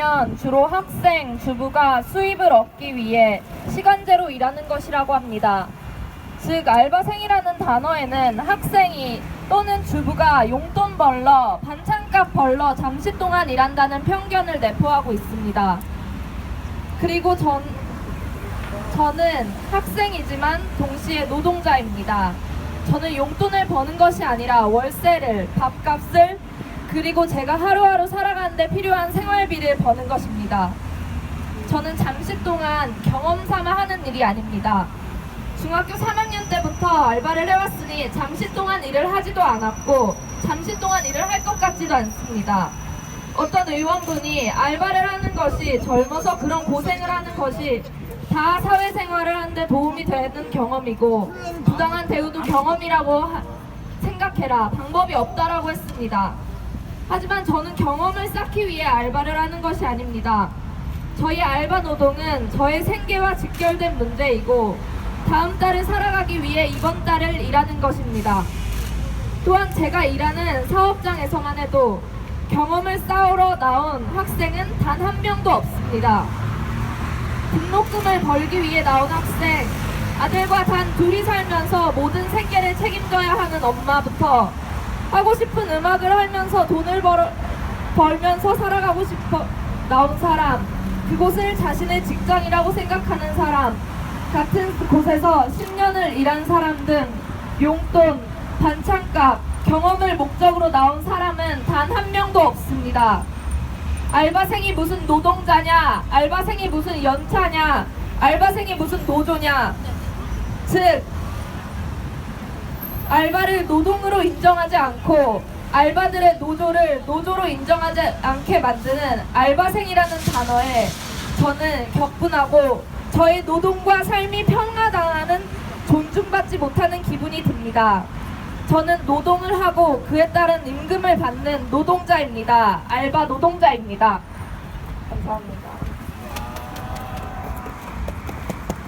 알바라면 주로 학생, 주부가 수입을 얻기 위해 시간제로 일하는 것이라고 합니다. 즉, 알바생이라는 단어에는 학생이 또는 주부가 용돈 벌러, 반찬값 벌러 잠시 동안 일한다는 편견을 내포하고 있습니다. 그리고 전, 저는 학생이지만 동시에 노동자입니다. 저는 용돈을 버는 것이 아니라 월세를, 밥값을, 그리고 제가 하루하루 살아가는데 필요한 생활비를 버는 것입니다. 저는 잠시 동안 경험 삼아 하는 일이 아닙니다. 중학교 3학년 때부터 알바를 해왔으니 잠시 동안 일을 하지도 않았고 잠시 동안 일을 할 것 같지도 않습니다. 어떤 의원분이 알바를 하는 것이 젊어서 그런 고생을 하는 것이 다 사회생활을 하는데 도움이 되는 경험이고 부당한 대우도 경험이라고 하- 생각해라 방법이 없다라고 했습니다. 하지만 저는 경험을 쌓기 위해 알바를 하는 것이 아닙니다. 저희 알바 노동은 저의 생계와 직결된 문제이고 다음 달을 살아가기 위해 이번 달을 일하는 것입니다. 또한 제가 일하는 사업장에서만 해도 경험을 쌓으러 나온 학생은 단 한 명도 없습니다. 등록금을 벌기 위해 나온 학생, 아들과 단 둘이 살면서 모든 생계를 책임져야 하는 엄마부터 하고 싶은 음악을 하면서 돈을 벌, 벌면서 살아가고 싶어 나온 사람, 그곳을 자신의 직장이라고 생각하는 사람, 같은 곳에서 10년을 일한 사람 등 용돈, 반찬값, 경험을 목적으로 나온 사람은 단 한 명도 없습니다. 알바생이 무슨 노동자냐, 알바생이 무슨 연차냐, 알바생이 무슨 노조냐. 즉, 알바를 노동으로 인정하지 않고 알바들의 노조를 노조로 인정하지 않게 만드는 알바생이라는 단어에 저는 격분하고 저의 노동과 삶이 평가당하는 존중받지 못하는 기분이 듭니다. 저는 노동을 하고 그에 따른 임금을 받는 노동자입니다. 알바 노동자입니다. 감사합니다.